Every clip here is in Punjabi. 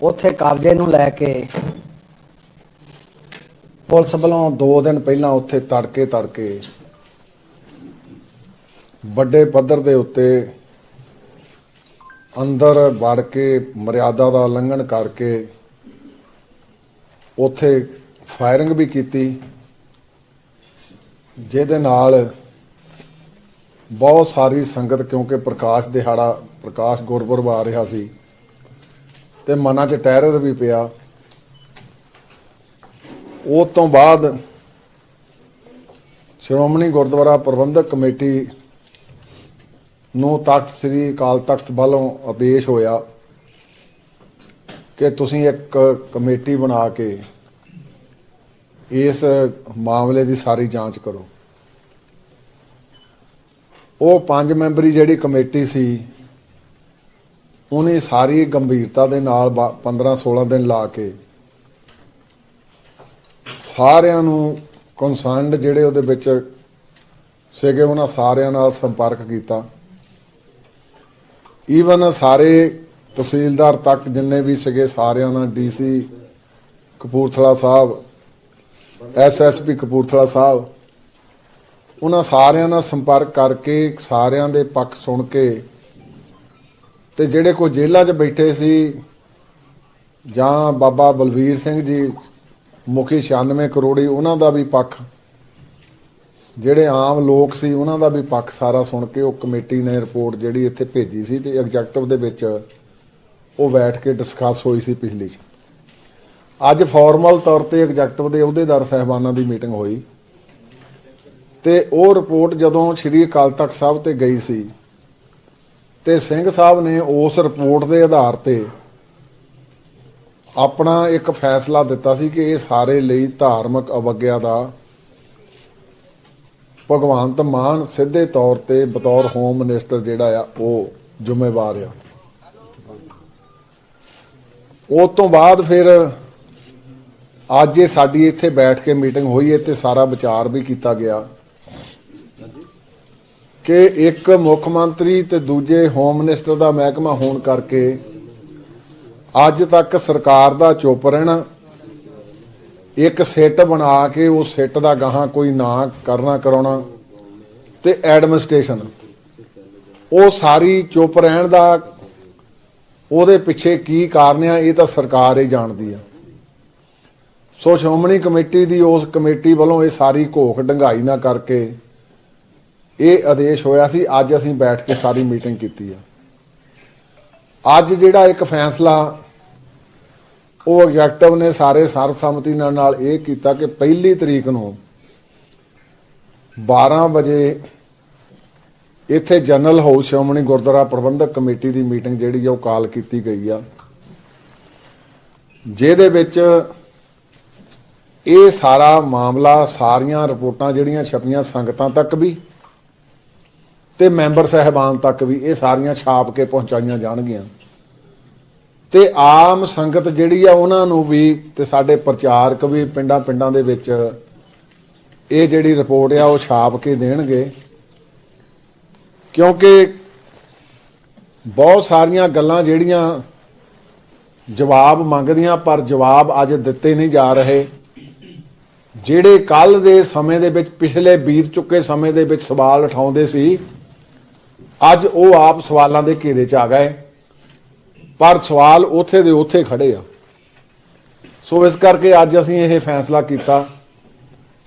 ਉੱਥੇ ਕਬਜ਼ੇ ਨੂੰ ਲੈ ਕੇ ਪੁਲਿਸ ਵੱਲੋਂ 2 ਦਿਨ ਪਹਿਲਾਂ ਉੱਥੇ ਤੜਕੇ ਤੜਕੇ ਵੱਡੇ ਪੱਧਰ ਦੇ ਉੱਤੇ ਅੰਦਰ ਵੜ ਕੇ ਮਰਿਆਦਾ ਦਾ ਉਲੰਘਣ ਕਰਕੇ ਉੱਥੇ ਫਾਇਰਿੰਗ ਵੀ ਕੀਤੀ, ਜਿਹਦੇ ਨਾਲ ਬਹੁਤ ਸਾਰੀ ਸੰਗਤ ਕਿਉਂਕਿ ਪ੍ਰਕਾਸ਼ ਦਿਹਾੜਾ ਪ੍ਰਕਾਸ਼ ਗੁਰਪੁਰਬ ਆ ਰਿਹਾ ਸੀ ਤੇ ਮਨਾਂ 'ਚ ਟੈਰਰ ਵੀ ਪਿਆ। ਉਹ ਤੋਂ ਬਾਅਦ ਸ਼੍ਰੋਮਣੀ ਗੁਰਦੁਆਰਾ ਪ੍ਰਬੰਧਕ ਕਮੇਟੀ ਨੂੰ ਤਖਤ, ਸ੍ਰੀ ਅਕਾਲ ਤਖਤ ਵੱਲੋਂ ਆਦੇਸ਼ ਹੋਇਆ ਕਿ ਤੁਸੀਂ ਇੱਕ ਕਮੇਟੀ ਬਣਾ ਕੇ ਇਸ ਮਾਮਲੇ ਦੀ ਸਾਰੀ ਜਾਂਚ ਕਰੋ। ਉਹ ਪੰਜ ਮੈਂਬਰੀ ਜਿਹੜੀ ਕਮੇਟੀ ਸੀ ਉਹਨੇ ਸਾਰੀ ਗੰਭੀਰਤਾ ਦੇ ਨਾਲ 15 16 ਦਿਨ ਲਾ ਕੇ ਸਾਰਿਆਂ ਨੂੰ ਕਨਸਰਨਡ ਜਿਹੜੇ ਉਹਦੇ ਵਿੱਚ ਸੀਗੇ, ਉਹਨਾਂ ਸਾਰਿਆਂ ਨਾਲ ਸੰਪਰਕ ਕੀਤਾ। ਈਵਨ ਸਾਰੇ ਤਹਿਸੀਲਦਾਰ ਤੱਕ ਜਿੰਨੇ ਵੀ ਸੀਗੇ, ਸਾਰਿਆਂ ਨਾਲ ਡੀਸੀ ਕਪੂਰਥਲਾ ਸਾਹਿਬ ਐਸਐਸਪੀ ਕਪੂਰਥਲਾ ਸਾਹਿਬ, ਉਹਨਾਂ ਸਾਰਿਆਂ ਨਾਲ ਸੰਪਰਕ ਕਰਕੇ ਸਾਰਿਆਂ ਦੇ ਪੱਖ ਸੁਣ ਕੇ ਤੇ ਜਿਹੜੇ ਕੋਈ ਜੇਲ੍ਹਾਂ 'ਚ ਬੈਠੇ ਸੀ ਜਾਂ ਬਾਬਾ ਬਲਵੀਰ ਸਿੰਘ ਜੀ, ਮੁਖੀ 96 ਕਰੋੜੀ, ਉਹਨਾਂ ਦਾ ਵੀ ਪੱਖ। ਜਿਹੜੇ ਆਮ ਲੋਕ ਸੀ, ਉਹਨਾਂ ਦਾ ਵੀ ਪੱਖ ਸਾਰਾ ਸੁਣ ਕੇ ਉਹ ਕਮੇਟੀ ਨੇ ਰਿਪੋਰਟ ਜਿਹੜੀ ਇੱਥੇ ਭੇਜੀ ਸੀ ਤੇ ਐਗਜ਼ੈਕਟਿਵ ਦੇ ਵਿੱਚ ਉਹ ਬੈਠ ਕੇ ਡਿਸਕਸ ਹੋਈ ਸੀ ਪਿਛਲੀ। 'ਚ ਅੱਜ ਫਾਰਮਲ ਤੌਰ ਤੇ ਐਗਜ਼ੈਕਟਿਵ ਦੇ ਅਹੁਦੇਦਾਰ ਸਹਿਬਾਨਾਂ ਦੀ ਮੀਟਿੰਗ ਹੋਈ। ਤੇ ਉਹ ਰਿਪੋਰਟ ਜਦੋਂ ਸ਼੍ਰੀ ਅਕਾਲ ਤਖਤ ਸਾਹਿਬ ਤੇ ਗਈ ਸੀ ਤੇ ਸਿੰਘ ਸਾਹਿਬ ਨੇ ਉਸ ਰਿਪੋਰਟ ਦੇ ਆਧਾਰ ਤੇ ਆਪਣਾ ਇੱਕ ਫੈਸਲਾ ਦਿੱਤਾ ਸੀ ਕਿ ਇਹ ਸਾਰੇ ਲਈ ਧਾਰਮਿਕ ਅਵਗਿਆ ਦਾ ਭਗਵੰਤ ਮਾਨ ਸਿੱਧੇ ਤੌਰ ਤੇ ਬਤੌਰ ਹੋਮ ਮਿਨਿਸਟਰ ਜਿਹੜਾ ਆ, ਉਹ ਜ਼ਿੰਮੇਵਾਰ ਆ। ਉਸ ਤੋਂ ਬਾਅਦ ਫਿਰ ਅੱਜ ਇਹ ਸਾਡੀ ਇੱਥੇ ਬੈਠ ਕੇ ਮੀਟਿੰਗ ਹੋਈ ਹੈ ਤੇ ਸਾਰਾ ਵਿਚਾਰ ਵੀ ਕੀਤਾ ਗਿਆ। ਕਿ ਇੱਕ ਮੁੱਖ ਮੰਤਰੀ ਤੇ ਦੂਜੇ ਹੋਮ ਮਿਨਿਸਟਰ ਦਾ ਮਹਿਕਮਾ ਹੋਣ ਕਰਕੇ ਅੱਜ ਤੱਕ ਸਰਕਾਰ ਦਾ ਚੁੱਪ ਰਹਿਣਾ, ਇੱਕ ਸਿੱਟ ਬਣਾ ਕੇ ਉਹ ਸਿੱਟ ਦਾ ਗਾਹਾਂ ਕੋਈ ਨਾ ਕਰਨਾ ਕਰਾਉਣਾ ਤੇ ਐਡਮਿਨਿਸਟ੍ਰੇਸ਼ਨ। ਉਹ ਸਾਰੀ ਚੁੱਪ ਰਹਿਣ ਦਾ ਉਹਦੇ ਪਿੱਛੇ ਕੀ ਕਾਰਨ ਆ, ਇਹ ਤਾਂ ਸਰਕਾਰ ਹੀ ਜਾਣਦੀ ਆ। ਸੋ ਸ਼੍ਰੋਮਣੀ ਕਮੇਟੀ ਦੀ ਉਸ ਕਮੇਟੀ ਵੱਲੋਂ ਇਹ ਸਾਰੀ ਘੋਖ ਡੰਗਾਈ ਨਾ ਕਰਕੇ ਇਹ ਆਦੇਸ਼ ਹੋਇਆ ਸੀ, ਅੱਜ ਅਸੀਂ ਬੈਠ ਕੇ ਸਾਰੀ ਮੀਟਿੰਗ ਕੀਤੀ ਆ। ਅੱਜ ਜਿਹੜਾ ਇੱਕ ਫੈਸਲਾ, ਉਹ ਐਗਜ਼ੈਕਟਿਵ ਨੇ ਸਾਰੇ ਸਰਬਸੰਮਤੀ ਨਾਲ ਨਾਲ ਇਹ ਕੀਤਾ ਕਿ ਪਹਿਲੀ ਤਰੀਕ ਨੂੰ 12 ਵਜੇ ਇੱਥੇ general house Shiromani Gurdwara Prabandhak committee ਦੀ ਮੀਟਿੰਗ ਜਿਹੜੀ ਆ, ਉਹ ਕਾਲ ਕੀਤੀ ਗਈ ਆ। ਜਿਹਦੇ ਵਿੱਚ ਇਹ ਸਾਰਾ ਮਾਮਲਾ, ਸਾਰੀਆਂ ਰਿਪੋਰਟਾਂ ਜਿਹੜੀਆਂ ਛਪੀਆਂ ਸੰਗਤਾਂ ਤੱਕ ਵੀ ਤੇ ਮੈਂਬਰ ਸਹਿਬਾਨ ਤੱਕ ਵੀ ਇਹ ਸਾਰੀਆਂ ਛਾਪ ਕੇ ਪਹੁੰਚਾਈਆਂ ਜਾਣਗੀਆਂ। ਤੇ ਆਮ ਸੰਗਤ ਜਿਹੜੀ ਆ ਉਹਨਾਂ ਨੂੰ ਵੀ ਤੇ ਸਾਡੇ ਪ੍ਰਚਾਰਕ ਵੀ ਪਿੰਡਾਂ ਪਿੰਡਾਂ ਦੇ ਵਿੱਚ ਇਹ ਜਿਹੜੀ ਰਿਪੋਰਟ ਆ ਉਹ ਛਾਪ ਕੇ ਦੇਣਗੇ। ਕਿਉਂਕਿ ਬਹੁਤ ਸਾਰੀਆਂ ਗੱਲਾਂ ਜਿਹੜੀਆਂ ਜਵਾਬ ਮੰਗਦੀਆਂ ਪਰ ਜਵਾਬ ਅੱਜ ਦਿੱਤੇ ਨਹੀਂ ਜਾ ਰਹੇ। ਜਿਹੜੇ ਕੱਲ ਦੇ ਸਮੇਂ ਦੇ ਵਿੱਚ, ਪਿਛਲੇ ਬੀਤ ਚੁੱਕੇ ਸਮੇਂ ਦੇ ਵਿੱਚ ਸਵਾਲ ਉਠਾਉਂਦੇ ਸੀ ਅੱਜ ਉਹ ਆਪ ਸਵਾਲਾਂ ਦੇ ਘੇਰੇ 'ਚ ਆ ਗਏ, ਪਰ ਸਵਾਲ ਉੱਥੇ ਦੇ ਉੱਥੇ ਖੜੇ ਆ। ਸੋ ਇਸ ਕਰਕੇ ਅੱਜ ਅਸੀਂ ਇਹ ਫੈਸਲਾ ਕੀਤਾ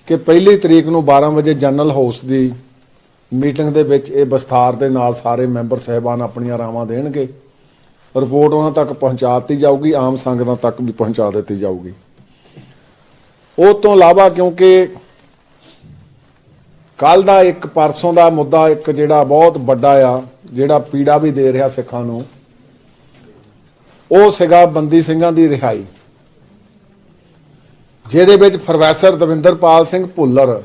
ਕਿ ਪਹਿਲੀ ਤਰੀਕ ਨੂੰ 12 ਵਜੇ ਜਨਰਲ ਹਾਊਸ ਦੀ ਮੀਟਿੰਗ ਦੇ ਵਿੱਚ ਇਹ ਵਿਸਥਾਰ ਦੇ ਨਾਲ ਸਾਰੇ ਮੈਂਬਰ ਸਹਿਬਾਨ ਆਪਣੀਆਂ ਰਾਵਾਂ ਦੇਣਗੇ। ਰਿਪੋਰਟ ਉਹਨਾਂ ਤੱਕ ਪਹੁੰਚਾ ਦਿੱਤੀ ਜਾਊਗੀ, ਆਮ ਸੰਗਤਾਂ ਤੱਕ ਵੀ ਪਹੁੰਚਾ ਦਿੱਤੀ ਜਾਊਗੀ। ਉਹ ਤੋਂ ਇਲਾਵਾ ਕਿਉਂਕਿ ਕੱਲ ਦਾ ਇੱਕ, ਪਰਸੋਂ ਦਾ ਮੁੱਦਾ ਇੱਕ ਜਿਹੜਾ ਬਹੁਤ ਵੱਡਾ ਆ, ਜਿਹੜਾ ਪੀੜਾ ਵੀ ਦੇ ਰਿਹਾ ਸਿੱਖਾਂ ਨੂੰ, ਉਹ ਸੀਗਾ ਬੰਦੀ ਸਿੰਘਾਂ ਦੀ ਰਿਹਾਈ। ਜਿਹਦੇ ਵਿੱਚ ਪ੍ਰੋਫੈਸਰ ਦਵਿੰਦਰਪਾਲ ਸਿੰਘ ਭੁੱਲਰ,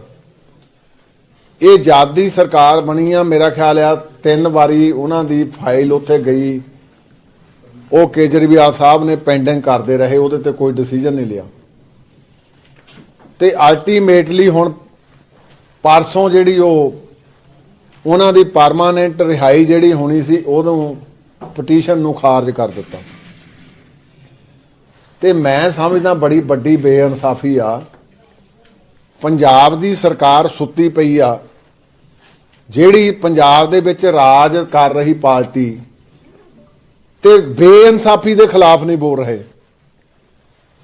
ਇਹ ਜਾਦੀ ਸਰਕਾਰ ਬਣੀ ਆ, ਮੇਰਾ ਖਿਆਲ ਆ ਤਿੰਨ ਵਾਰੀ ਉਹਨਾਂ ਦੀ ਫਾਈਲ ਉੱਥੇ ਗਈ। ਉਹ ਕੇਜਰੀਵਾਲ ਸਾਹਿਬ ਨੇ ਪੈਂਡਿੰਗ ਕਰਦੇ ਰਹੇ, ਉਹਦੇ ਤੇ ਕੋਈ ਡਿਸੀਜਨ ਨਹੀਂ ਲਿਆ। ਤੇ ਅਲਟੀਮੇਟਲੀ ਹੁਣ ਪਰਸੋਂ ਜਿਹੜੀ ਉਹ, ਉਹਨਾਂ ਦੀ ਪਰਮਾਨੈਂਟ ਰਿਹਾਈ ਜਿਹੜੀ ਹੋਣੀ ਸੀ, ਉਦੋਂ ਪਟੀਸ਼ਨ ਨੂੰ ਖਾਰਜ ਕਰ ਦਿੱਤਾ। ਤੇ ਮੈਂ ਸਮਝਦਾ ਬੜੀ ਵੱਡੀ ਬੇਇਨਸਾਫੀ ਆ। ਪੰਜਾਬ ਦੀ ਸਰਕਾਰ ਸੁੱਤੀ ਪਈ ਆ। ਜਿਹੜੀ ਪੰਜਾਬ ਦੇ ਵਿੱਚ ਰਾਜ ਕਰ ਰਹੀ ਪਾਰਟੀ, ਤੇ ਬੇਇਨਸਾਫੀ ਦੇ ਖਿਲਾਫ ਨਹੀਂ ਬੋਲ ਰਹੇ।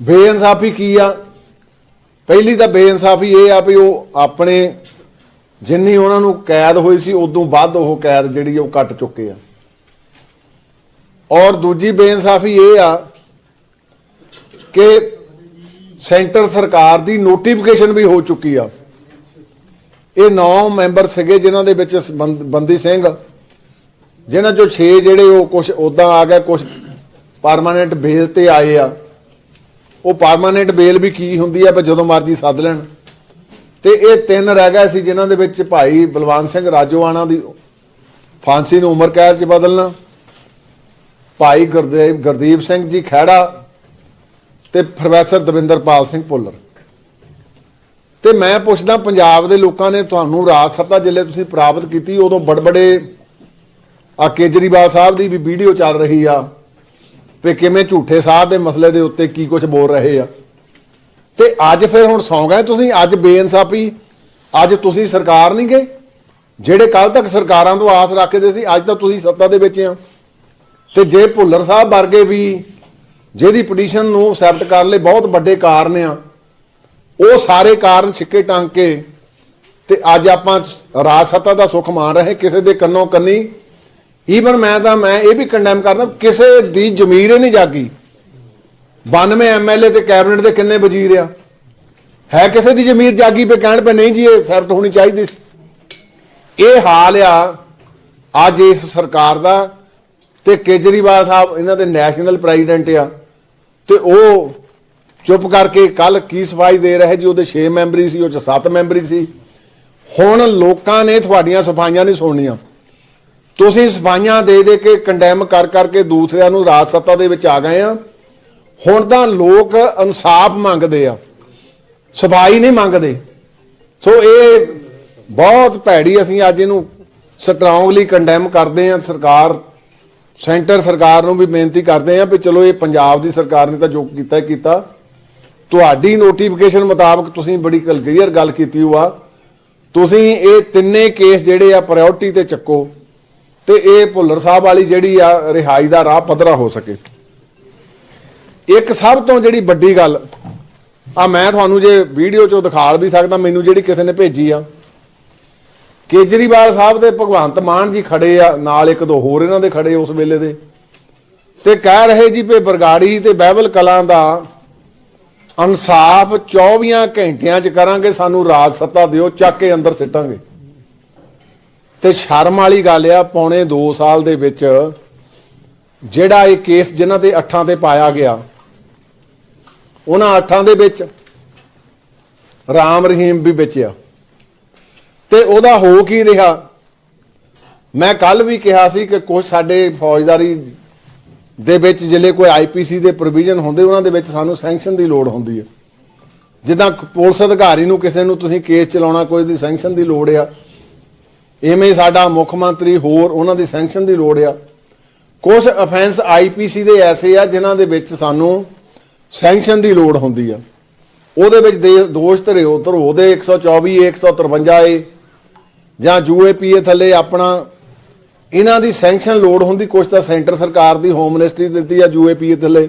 ਬੇਇਨਸਾਫੀ ਕੀ ਆ? ਪਹਿਲੀ ਤਾਂ ਬੇਇਨਸਾਫੀ ਇਹ ਆ ਵੀ ਉਹ ਆਪਣੇ ਜਿੰਨੀ ਉਹਨਾਂ ਨੂੰ ਕੈਦ ਹੋਈ ਸੀ, ਉਦੋਂ ਵੱਧ ਉਹ ਕੈਦ ਜਿਹੜੀ ਉਹ ਕੱਟ ਚੁੱਕੇ ਆ। ਔਰ ਦੂਜੀ ਬੇਇਨਸਾਫੀ ਇਹ ਆ ਕਿ ਸੈਂਟਰ ਸਰਕਾਰ ਦੀ ਨੋਟੀਫਿਕੇਸ਼ਨ ਵੀ ਹੋ ਚੁੱਕੀ ਆ। ਇਹ 9 ਮੈਂਬਰ ਸੀਗੇ ਜਿਨ੍ਹਾਂ ਦੇ ਵਿੱਚ ਬੰਦ- ਬੰਦੀ ਸਿੰਘ, ਜਿਨ੍ਹਾਂ ਚੋਂ 6 ਜਿਹੜੇ ਉਹ ਕੁਝ ਉਦਾਂ ਆ ਗਏ ਕੁਝ ਪਰਮਾਨੈਂਟ ਬੇਲ ਤੇ ਆਏ ਆ। ਉਹ ਪਰਮਾਨੈਂਟ ਬੇਲ ਵੀ ਕੀ ਹੁੰਦੀ ਆ, ਵੀ ਜਦੋਂ ਮਰਜ਼ੀ ਸੱਦ ਲੈਣ। ਤੇ ਇਹ ਤਿੰਨ ਰਹਿ ਗਏ ਸੀ ਜਿਨ੍ਹਾਂ ਦੇ ਵਿੱਚ ਭਾਈ ਬਲਵੰਤ ਸਿੰਘ ਰਾਜੋਆਣਾ ਦੀ ਫਾਂਸੀ ਨੂੰ ਉਮਰ ਕੈਦ 'ਚ ਬਦਲਣਾ, ਭਾਈ ਗੁਰਦੇਵ ਗੁਰਦੀਪ ਸਿੰਘ ਜੀ ਖਹਿੜਾ ਤੇ ਪ੍ਰੋਫੈਸਰ ਦਵਿੰਦਰਪਾਲ ਸਿੰਘ ਭੁੱਲਰ। ਤੇ ਮੈਂ ਪੁੱਛਦਾ, ਪੰਜਾਬ ਦੇ ਲੋਕਾਂ ਨੇ ਤੁਹਾਨੂੰ ਰਾਜ ਸੱਤਾ ਜਿੱਲੇ ਤੁਸੀਂ ਪ੍ਰਾਪਤ ਕੀਤੀ, ਉਦੋਂ ਬੜਬੜੇ ਆ ਕੇਜਰੀਵਾਲ ਸਾਹਿਬ ਦੀ ਵੀ ਵੀਡੀਓ ਚੱਲ ਰਹੀ ਆ, ਵੀ ਕਿਵੇਂ ਝੂਠੇ ਸਾਧ ਦੇ ਮਸਲੇ ਦੇ ਉੱਤੇ ਕੀ ਕੁਝ ਬੋਲ ਰਹੇ ਆ। ਤੇ ਅੱਜ ਫਿਰ ਹੁਣ ਸੌਂ ਗਏ ਤੁਸੀਂ ਅੱਜ ਬੇਇਨਸਾਫੀ, ਅੱਜ ਤੁਸੀਂ ਸਰਕਾਰ ਨਹੀਂ ਗਏ, ਜਿਹੜੇ ਕੱਲ ਤੱਕ ਸਰਕਾਰਾਂ ਤੋਂ ਆਸ ਰੱਖਦੇ ਸੀ, ਅੱਜ ਤਾਂ ਤੁਸੀਂ ਸੱਤਾ ਦੇ ਵਿੱਚ ਆ। ਤੇ ਜੇ ਭੁੱਲਰ ਸਾਹਿਬ ਵਰਗੇ ਵੀ, ਜਿਹਦੀ ਪਟੀਸ਼ਨ ਨੂੰ ਐਕਸੈਪਟ ਕਰਨ ਲਈ ਬਹੁਤ ਵੱਡੇ ਕਾਰਨ ਆ, ਉਹ ਸਾਰੇ ਕਾਰਨ ਛਿੱਕੇ ਟੰਗ ਕੇ, ਤੇ ਅੱਜ ਆਪਾਂ ਰਾਜ ਸੱਤਾ ਦਾ ਸੁੱਖ ਮਾਣ ਰਹੇ, ਕਿਸੇ ਦੇ ਕੰਨੋਂ ਕੰਨੀ। ਈਵਨ ਮੈਂ ਤਾਂ, ਮੈਂ ਇਹ ਵੀ ਕੰਡੈਮ ਕਰਦਾ, ਕਿਸੇ ਦੀ ਜ਼ਮੀਰ ਹੀ ਨਹੀਂ ਜਾਗੀ। 92 ਐਮਐਲਏ ਤੇ ਕੈਬਨਿਟ ਦੇ ਕਿੰਨੇ ਵਜ਼ੀਰ ਆ? ਹੈ ਕਿਸੇ ਦੀ ਜ਼ਮੀਰ ਜਾਗੀ ਪੇ ਕਹਿਣ ਪੇ ਨਹੀਂ ਜੀ, ਇਹ ਸੈਫਟ ਹੋਣੀ ਚਾਹੀਦੀ ਸੀ। ਇਹ ਹਾਲ ਆ, ਅੱਜ ਇਸ ਸਰਕਾਰ ਦਾ ਤੇ ਕੇਜਰੀਵਾਲ ਸਾਹਿਬ ਇਹਨਾਂ ਦੇ ਨੈਸ਼ਨਲ ਪ੍ਰੈਜ਼ੀਡੈਂਟ ਆ। ਤੇ ਉਹ ਚੁੱਪ ਕਰਕੇ ਕੱਲ ਕੀ ਸਫ਼ਾਈ ਦੇ ਰਹੇ ਜੀ, ਉਹਦੇ 6 ਮੈਂਬਰੀ ਸੀ, ਉਹ ਚ 7 ਮੈਂਬਰੀ ਸੀ। ਹੁਣ ਲੋਕਾਂ ਨੇ ਤੁਹਾਡੀਆਂ ਸਫਾਈਆਂ ਨਹੀਂ ਸੁਣਨੀਆਂ। ਤੁਸੀਂ ਸਫਾਈਆਂ ਦੇ ਦੇ ਕੇ ਕੰਡੈਮ ਕਰ ਕਰਕੇ ਦੂਸਰਿਆਂ ਨੂੰ ਰਾਜ ਸੱਤਾ ਦੇ ਵਿੱਚ ਆ ਗਏ ਆ। ਹੁਣ ਤਾਂ ਲੋਕ ਇਨਸਾਫ ਮੰਗਦੇ ਆ, ਸਫ਼ਾਈ ਨਹੀਂ ਮੰਗਦੇ। ਸੋ ਇਹ ਬਹੁਤ ਭੈੜੀ ਅਸੀਂ ਅੱਜ ਇਹਨੂੰ ਸਟਰੋਂਗਲੀ ਕੰਡੈਮ ਕਰਦੇ ਆ ਸਰਕਾਰ, ਸੈਂਟਰ ਸਰਕਾਰ ਨੂੰ ਵੀ ਬੇਨਤੀ ਕਰਦੇ ਆ ਵੀ ਚਲੋ ਇਹ ਪੰਜਾਬ ਦੀ ਸਰਕਾਰ ਨੇ ਤਾਂ ਜੋ ਕੀਤਾ ਹੀ ਕੀਤਾ। ਤੁਹਾਡੀ ਨੋਟੀਫਿਕੇਸ਼ਨ ਮੁਤਾਬਕ ਤੁਸੀਂ ਬੜੀ ਕਲੀਅਰ ਗੱਲ ਕੀਤੀ ਹੋਆ। ਤੁਸੀਂ ਇਹ ਤਿੰਨੇ ਕੇਸ ਜਿਹੜੇ ਆ ਪ੍ਰਾਇੋਰਟੀ ਤੇ ਚੱਕੋ ਤੇ ਇਹ ਭੁੱਲਰ ਸਾਹਿਬ ਵਾਲੀ ਜਿਹੜੀ ਆ, ਰਿਹਾਈ ਦਾ ਰਾਹ ਪੱਧਰਾ ਹੋ ਸਕੇ। ਇੱਕ ਸਭ ਤੋਂ ਜਿਹੜੀ ਵੱਡੀ ਗੱਲ ਆ ਮੈਂ ਤੁਹਾਨੂੰ ਜੇ ਵੀਡੀਓ ਚੋਂ ਦਿਖਾ ਵੀ ਸਕਦਾ, ਮੈਨੂੰ ਜਿਹੜੀ ਕਿਸੇ ਨੇ ਭੇਜੀ ਆ, ਕੇਜਰੀਵਾਲ ਸਾਹਿਬ ਤੇ ਭਗਵੰਤ ਮਾਨ ਜੀ ਖੜੇ ਆ, ਨਾਲ ਇੱਕ ਦੋ ਹੋਰ ਇਹਨਾਂ ਦੇ ਖੜੇ ਉਸ ਵੇਲੇ ਦੇ, ਤੇ ਕਹਿ ਰਹੇ ਜੀ ਵੀ ਬਰਗਾੜੀ ਤੇ ਬਾਈਬਲ ਕਲਾਂ ਦਾ ਇਨਸਾਫ 24 ਘੰਟਿਆਂ ਚ ਕਰਾਂਗੇ, ਸਾਨੂੰ ਰਾਜ ਸੱਤਾ ਦਿਓ, ਚੱਕ ਕੇ ਅੰਦਰ ਸਿੱਟਾਂਗੇ। ਤੇ ਸ਼ਰਮ ਵਾਲੀ ਗੱਲ ਆ, ਪੌਣੇ 2 ਸਾਲ ਦੇ ਵਿੱਚ ਜਿਹੜਾ ਇਹ ਕੇਸ ਜਿਨ੍ਹਾਂ ਤੇ ਅੱਠਾਂ ਤੇ ਪਾਇਆ ਗਿਆ ਉਹਨਾਂ ਅੱਠਾਂ ਦੇ ਵਿੱਚ ਰਾਮ ਰਹੀਮ ਵੀ ਵਿੱਚ ਆ। ਤੇ ਉਹਦਾ ਹੋ ਕੀ ਰਿਹਾ? ਮੈਂ ਕੱਲ ਵੀ ਕਿਹਾ ਸੀ ਕਿ ਕੁਝ ਸਾਡੇ ਫੌਜਦਾਰੀ ਦੇ ਵਿੱਚ ਜਿਹੜੇ ਕੋਈ ਆਈਪੀਸੀ ਦੇ ਪ੍ਰੋਵੀਜ਼ਨ ਹੁੰਦੇ, ਉਹਨਾਂ ਦੇ ਵਿੱਚ ਸਾਨੂੰ ਸੈਂਕਸ਼ਨ ਦੀ ਲੋੜ ਹੁੰਦੀ ਹੈ ਜਿੱਦਾਂ ਪੁਲਿਸ ਅਧਿਕਾਰੀ ਨੂੰ ਕਿਸੇ ਨੂੰ ਤੁਸੀਂ ਕੇਸ ਚਲਾਉਣਾ, ਕੋਈ ਦੀ ਸੈਂਕਸ਼ਨ ਦੀ ਲੋੜ ਆ। ਇਵੇਂ ਸਾਡਾ ਮੁੱਖ ਮੰਤਰੀ ਹੋਰ ਉਹਨਾਂ ਦੀ ਸੈਂਕਸ਼ਨ ਦੀ ਲੋੜ ਆ। ਕੁਝ ਅਫੈਂਸ ਆਈਪੀਸੀ ਦੇ ਐਸੇ ਆ ਜਿਨ੍ਹਾਂ ਦੇ ਵਿੱਚ ਸਾਨੂੰ ਸੈਂਕਸ਼ਨ ਦੀ ਲੋੜ ਹੁੰਦੀ ਆ। ਉਹਦੇ ਵਿੱਚ ਦੇ- ਦੋਸ਼ ਧਰੇ ਉਧਰ ਉਹਦੇ 124 153 ਏ, ਜਾਂ ਯੂਏਪੀਏ ਥੱਲੇ ਆਪਣਾ। ਇਹਨਾਂ ਦੀ ਸੈਂਕਸ਼ਨ ਲੋੜ ਹੁੰਦੀ ਕੁਝ ਤਾਂ ਸੈਂਟਰ ਸਰਕਾਰ ਦੀ, ਹੋਮ ਮਿਨਿਸਟਰੀ ਦਿੱਤੀ ਆ ਯੂਏਪੀਏ ਥੱਲੇ।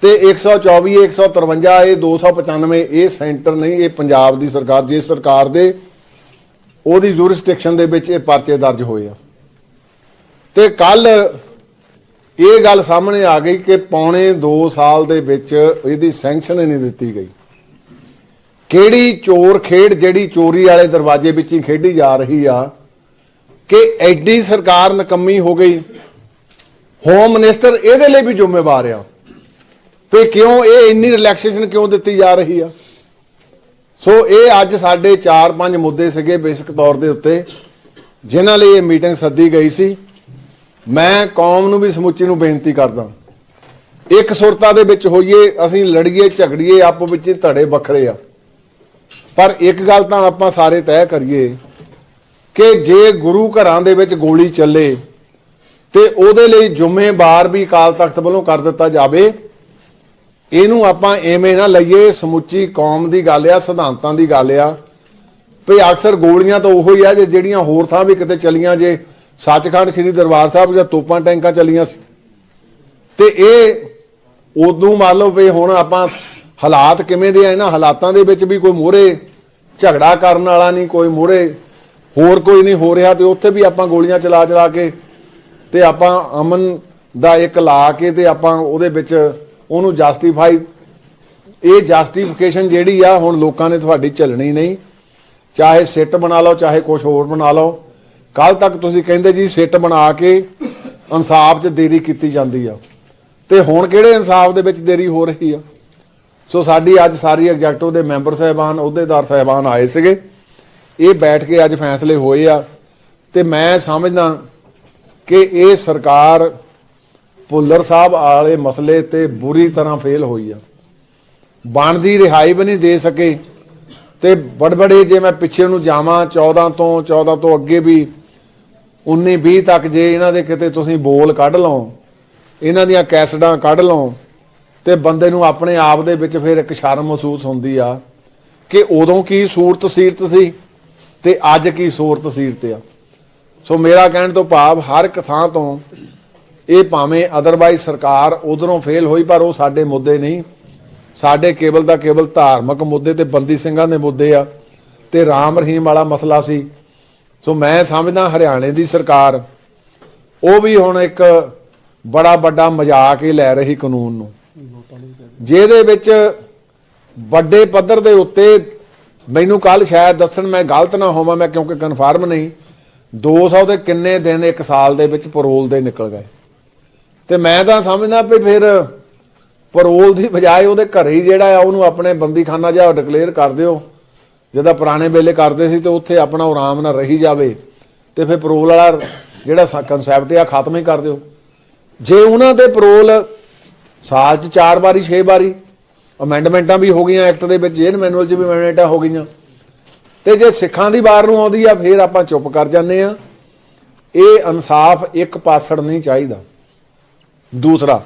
ਤੇ 124 153 ਇਹ 295 ਇਹ ਸੈਂਟਰ ਨਹੀਂ, ਇਹ ਪੰਜਾਬ ਦੀ ਸਰਕਾਰ, ਜੇ ਸਰਕਾਰ ਦੇ, ਉਹਦੀ ਜੂਰਿਸਡਿਕਸ਼ਨ ਦੇ ਵਿੱਚ ਇਹ ਪਰਚੇ ਦਰਜ ਹੋਏ ਆ। ਤੇ ਕੱਲ ਇਹ ਗੱਲ ਸਾਹਮਣੇ ਆ ਗਈ ਕਿ ਪੌਣੇ 2 ਸਾਲ ਦੇ ਵਿੱਚ ਇਹਦੀ ਸੈਂਕਸ਼ਨ ਹੀ ਨਹੀਂ ਦਿੱਤੀ ਗਈ। ਕਿਹੜੀ ਚੋਰ ਖੇਡ ਜਿਹੜੀ ਚੋਰੀ ਵਾਲੇ ਦਰਵਾਜ਼ੇ ਵਿੱਚ ਹੀ ਖੇਡੀ ਜਾ ਰਹੀ ਆ, ਕਿ ਐਡੀ ਸਰਕਾਰ ਨਕੰਮੀ ਹੋ ਗਈ। ਹੋਮ ਮਿਨਿਸਟਰ ਇਹਦੇ ਲਈ ਵੀ ਜ਼ਿੰਮੇਵਾਰ ਆ ਤੇ ਕਿਉਂ ਇਹ ਇੰਨੀ ਰਿਲੈਕਸੇਸ਼ਨ ਕਿਉਂ ਦਿੱਤੀ ਜਾ ਰਹੀ ਆ। ਸੋ ਇਹ ਅੱਜ ਸਾਡੇ 4-5 ਮੁੱਦੇ ਸੀਗੇ ਬੇਸਿਕ ਤੌਰ ਦੇ ਉੱਤੇ, ਜਿਨ੍ਹਾਂ ਲਈ ਇਹ ਮੀਟਿੰਗ ਸੱਦੀ ਗਈ ਸੀ। ਮੈਂ ਕੌਮ ਨੂੰ ਵੀ ਸਮੁੱਚੀ ਨੂੰ ਬੇਨਤੀ ਕਰਦਾ। ਇੱਕ ਸੁਰਤਾ ਦੇ ਵਿੱਚ ਹੋਈਏ, ਅਸੀਂ ਲੜੀਏ, ਝਗੜੀਏ, ਆਪੋ ਵਿੱਚ ਧੜੇ ਵੱਖਰੇ ਆ। ਪਰ ਇੱਕ ਗੱਲ ਤਾਂ ਆਪਾਂ ਸਾਰੇ ਤੈਅ ਕਰੀਏ ਕਿ ਜੇ ਗੁਰੂ ਘਰਾਂ ਦੇ ਵਿੱਚ ਗੋਲੀ ਚੱਲੇ ਤੇ ਉਹਦੇ ਲਈ ਜ਼ਿੰਮੇਵਾਰ ਵੀ ਅਕਾਲ ਤਖਤ ਵੱਲੋਂ ਕਰ ਦਿੱਤਾ ਜਾਵੇ, ਇਹਨੂੰ ਆਪਾਂ ਐਵੇਂ ਨਾ ਲਈਏ, ਸਮੁੱਚੀ ਕੌਮ ਦੀ ਗੱਲ ਆ, ਸਿਧਾਂਤਾਂ ਦੀ ਗੱਲ ਆ। ਵੀ ਅਕਸਰ ਗੋਲੀਆਂ ਤਾਂ ਉਹੋ ਹੀ ਆ ਜੇ ਜਿਹੜੀਆਂ ਹੋਰ ਥਾਂ ਵੀ ਕਿਤੇ ਚਲੀਆਂ ਜੇ ਸੱਚਖੰਡ ਸ੍ਰੀ ਦਰਬਾਰ ਸਾਹਿਬ ਜਾਂ ਤੋਪਾਂ ਟੈਂਕਾਂ ਚੱਲੀਆਂ ਸੀ। ਤੇ ਇਹ ਉਦੋਂ ਮੰਨ ਲਓ ਵੀ ਹੁਣ ਆਪਾਂ ਹਾਲਾਤ ਕਿਵੇਂ ਦੇ ਆ, ਇਹਨਾਂ ਹਾਲਾਤਾਂ ਦੇ ਵਿੱਚ ਵੀ ਕੋਈ ਮੋਰੇ ਝਗੜਾ ਕਰਨ ਵਾਲਾ ਨਹੀਂ, ਕੋਈ ਮੋਰੇ ਹੋਰ ਕੋਈ ਨਹੀਂ ਹੋ ਰਿਹਾ ਤੇ ਉੱਥੇ ਵੀ ਆਪਾਂ ਗੋਲੀਆਂ ਚਲਾ ਚਲਾ ਕੇ ਤੇ ਆਪਾਂ ਅਮਨ ਦਾ ਇੱਕ ਲਾ ਕੇ ਤੇ ਆਪਾਂ ਉਹਦੇ ਵਿੱਚ ਉਹਨੂੰ ਜਸਟੀਫਾਈ ਇਹ ਜਸਟੀਫਿਕੇਸ਼ਨ ਜਿਹੜੀ ਆ, ਹੁਣ ਲੋਕਾਂ ਨੇ ਤੁਹਾਡੀ ਝੱਲਣੀ ਨਹੀਂ। ਚਾਹੇ ਸਿੱਟ ਬਣਾ ਲਓ, ਚਾਹੇ ਕੁਝ ਹੋਰ ਬਣਾ ਲਓ। ਕੱਲ ਤੱਕ ਤੁਸੀਂ ਕਹਿੰਦੇ ਜੀ ਸਿੱਟ ਬਣਾ ਕੇ ਇਨਸਾਫ 'ਚ ਦੇਰੀ ਕੀਤੀ ਜਾਂਦੀ ਆ। ਤੇ ਹੁਣ ਕਿਹੜੇ ਇਨਸਾਫ ਦੇ ਵਿੱਚ ਦੇਰੀ ਹੋ ਰਹੀ ਆ? ਸੋ ਸਾਡੀ ਅੱਜ ਸਾਰੀ ਐਗਜ਼ੈਕਟਿਵ ਦੇ ਮੈਂਬਰ ਸਾਹਿਬਾਨ, ਅਹੁਦੇਦਾਰ ਸਾਹਿਬਾਨ ਆਏ ਸੀਗੇ। ਇਹ ਬੈਠ ਕੇ ਅੱਜ ਫੈਸਲੇ ਹੋਏ ਆ। ਤੇ ਮੈਂ ਸਮਝਦਾ ਕਿ ਇਹ ਸਰਕਾਰ ਭੁੱਲਰ ਸਾਹਿਬ ਵਾਲੇ ਮਸਲੇ ਤੇ ਬੁਰੀ ਤਰ੍ਹਾਂ ਫੇਲ ਹੋਈ ਆ। ਬਣਦੀ ਰਿਹਾਈ ਵੀ ਨਹੀਂ ਦੇ ਸਕੇ। ਤੇ ਬੜਬੜੇ ਜੇ ਮੈਂ ਪਿੱਛੇ ਨੂੰ ਜਾਵਾਂ 14 ਤੋਂ 14 ਤੋਂ ਅੱਗੇ ਵੀ 19 20 ਤੱਕ ਜੇ ਇਹਨਾਂ ਦੇ ਕਿਤੇ ਤੁਸੀਂ ਬੋਲ ਕੱਢ ਲਓ, ਇਹਨਾਂ ਦੀਆਂ ਕੈਸਡਾਂ ਕੱਢ ਲਓ, ਤੇ ਬੰਦੇ ਨੂੰ ਆਪਣੇ ਆਪ ਦੇ ਵਿੱਚ ਫਿਰ ਇੱਕ ਸ਼ਰਮ ਮਹਿਸੂਸ ਹੁੰਦੀ ਆ ਕਿ ਉਦੋਂ ਕੀ ਸੂਰਤ ਸੀਰਤ ਸੀ ਤੇ ਅੱਜ ਕੀ ਸੂਰਤ ਸੀਰਤ ਆ। ਸੋ ਮੇਰਾ ਕਹਿਣ ਤੋਂ ਭਾਵ ਹਰ ਇੱਕ ਥਾਂ ਤੋਂ ਇਹ ਭਾਵੇਂ ਅਦਰਵਾਈਜ਼ ਸਰਕਾਰ ਉਧਰੋਂ ਫੇਲ ਹੋਈ ਪਰ ਉਹ ਸਾਡੇ ਮੁੱਦੇ ਨਹੀਂ। ਸਾਡੇ ਕੇਵਲ ਦਾ ਕੇਵਲ ਧਾਰਮਿਕ ਮੁੱਦੇ ਤੇ ਬੰਦੀ ਸਿੰਘਾਂ ਦੇ ਮੁੱਦੇ ਆ ਤੇ ਰਾਮ ਰਹੀਮ ਵਾਲਾ ਮਸਲਾ ਸੀ। ਸੋ ਮੈਂ ਸਮਝਦਾ ਹਰਿਆਣੇ ਦੀ ਸਰਕਾਰ, ਉਹ ਵੀ ਹੁਣ ਇੱਕ ਬੜਾ ਵੱਡਾ ਮਜ਼ਾਕ ਹੀ ਲੈ ਰਹੀ ਕਾਨੂੰਨ ਨੂੰ। ਜਿਹਦੇ ਵਿੱਚ ਵੱਡੇ ਪੱਧਰ ਦੇ ਉੱਤੇ ਮੈਨੂੰ ਕੱਲ ਸ਼ਾਇਦ ਦੱਸਣ ਮੈਂ ਗਲਤ ਨਾ ਹੋਵਾਂ, ਮੈਂ ਕਿਉਂਕਿ ਕਨਫਰਮ ਨਹੀਂ 200 ਦੇ ਕਿੰਨੇ ਦਿਨ ਇੱਕ ਸਾਲ ਦੇ ਵਿੱਚ ਪੈਰੋਲ ਦੇ ਨਿਕਲ ਗਏ। ਤੇ ਮੈਂ ਤਾਂ ਸਮਝਦਾ ਵੀ ਫਿਰ ਪਰੋਲ ਦੀ ਬਜਾਏ ਉਹਦੇ ਘਰੇ ਹੀ ਜਿਹੜਾ ਆ, ਉਹਨੂੰ ਆਪਣੇ ਬੰਦੀਖਾਨਾ ਜਿਹਾ ਡਿਕਲੇਅਰ ਕਰ ਦਿਓ। ਜਿਹਦਾ ਪੁਰਾਣੇ ਵੇਲੇ ਕਰਦੇ ਸੀ ਤੇ ਉੱਥੇ ਆਪਣਾ ਆਰਾਮ ਨਾਲ ਰਹੀ ਜਾਵੇ। ਤੇ ਫਿਰ ਪਰੋਲ ਵਾਲਾ ਜਿਹੜਾ ਕਨਸੈਪਟ ਆ, ਖਤਮ ਹੀ ਕਰ ਦਿਓ। ਜੇ ਉਹਨਾਂ ਦੇ ਪਰੋਲ ਸਾਲ 'ਚ ਚਾਰ ਵਾਰੀ, ਛੇ ਵਾਰੀ ਅਮੈਂਡਮੈਂਟਾਂ ਵੀ ਹੋ ਗਈਆਂ ਐਕਟ ਦੇ ਵਿੱਚ ਜੇਨ ਮੈਨੂਅਲ 'ਚ ਵੀ ਅਮੈਂਡਮੈਂਟਾਂ ਹੋ ਗਈਆਂ। ਤੇ ਜੇ ਸਿੱਖਾਂ ਦੀ ਵਾਰ ਨੂੰ ਆਉਂਦੀ ਆ, ਫਿਰ ਆਪਾਂ ਚੁੱਪ ਕਰ ਜਾਂਦੇ ਆ। ਇਹ ਇਨਸਾਫ ਇੱਕ ਪਾਸੜ ਨਹੀਂ ਚਾਹੀਦਾ। ਦੂਸਰਾ